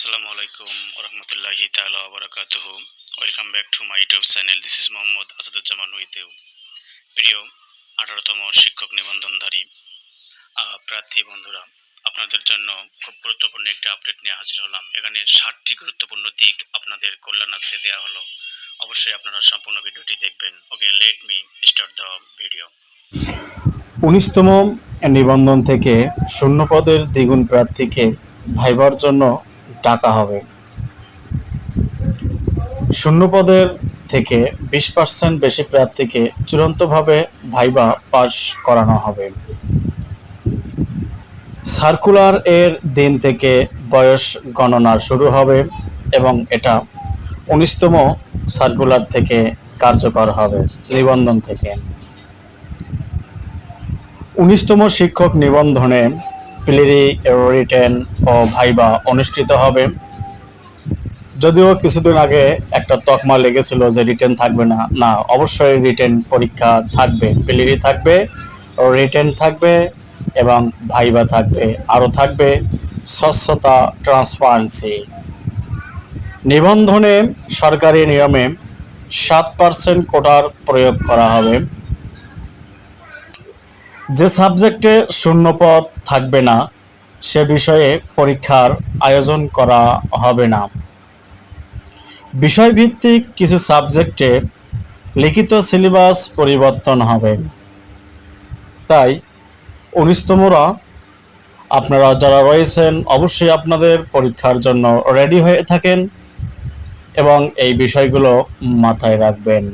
আসসালামু আলাইকুম রহমতুল্লাহি তালা বারাকাতুহ। Welcome back to my YouTube channel this is Mohammad Asaduzzaman উইতেউ প্রিয় আঠারোতম শিক্ষক নিবন্ধনধারী প্রার্থী বন্ধুরা, আপনাদের জন্য খুব গুরুত্বপূর্ণ একটা আপডেট নিয়ে হাজির হলাম। এখানে ষাটটি গুরুত্বপূর্ণ দিক আপনাদের কল্যাণার্থে দেওয়া হলো। অবশ্যই আপনারা সম্পূর্ণ ভিডিওটি দেখবেন। Okay let me start the video উনিশতম নিবন্ধন থেকে শূন্য পদের দ্বিগুণ প্রার্থীকে ভাইবার জন্য ডাকা হবে। শূন্য পদের থেকে বিশ পার্সেন্ট বেশি প্রার্থীকে চূড়ান্তভাবে ভাইবা পাস করানো হবে। সার্কুলার এর দিন থেকে বয়স গণনা শুরু হবে এবং এটা উনিশতম সার্কুলার থেকে কার্যকর হবে নিবন্ধন থেকে। উনিশতম শিক্ষক নিবন্ধনে প্লেরি রিটেন ও ভাইবা অনুষ্ঠিত হবে। যদিও কিছুদিন আগে একটা তকমা লেগেছিল যে রিটেন থাকবে না। না, অবশ্যই রিটেন পরীক্ষা থাকবে, প্লেরি থাকবে, রিটেন থাকবে এবং ভাইবা থাকবে, আরও থাকবে। স্বচ্ছতা, ট্রান্সপারেন্সি। নিবন্ধনে সরকারি নিয়মে সাত পার্সেন্ট কোটার প্রয়োগ করা হবে। যে সাবজেক্টে শূন্যপদ থাকবে না, সে বিষয়ে পরীক্ষার আয়োজন করা হবে না। বিষয়ভিত্তিক কিছু সাবজেক্টে লিখিত সিলেবাস পরিবর্তন হবে। তাই উনিশতমরা আপনারা যারা রয়েছেন, অবশ্যই আপনাদের পরীক্ষার জন্য রেডি হয়ে থাকেন এবং এই বিষয়গুলো মাথায় রাখবেন।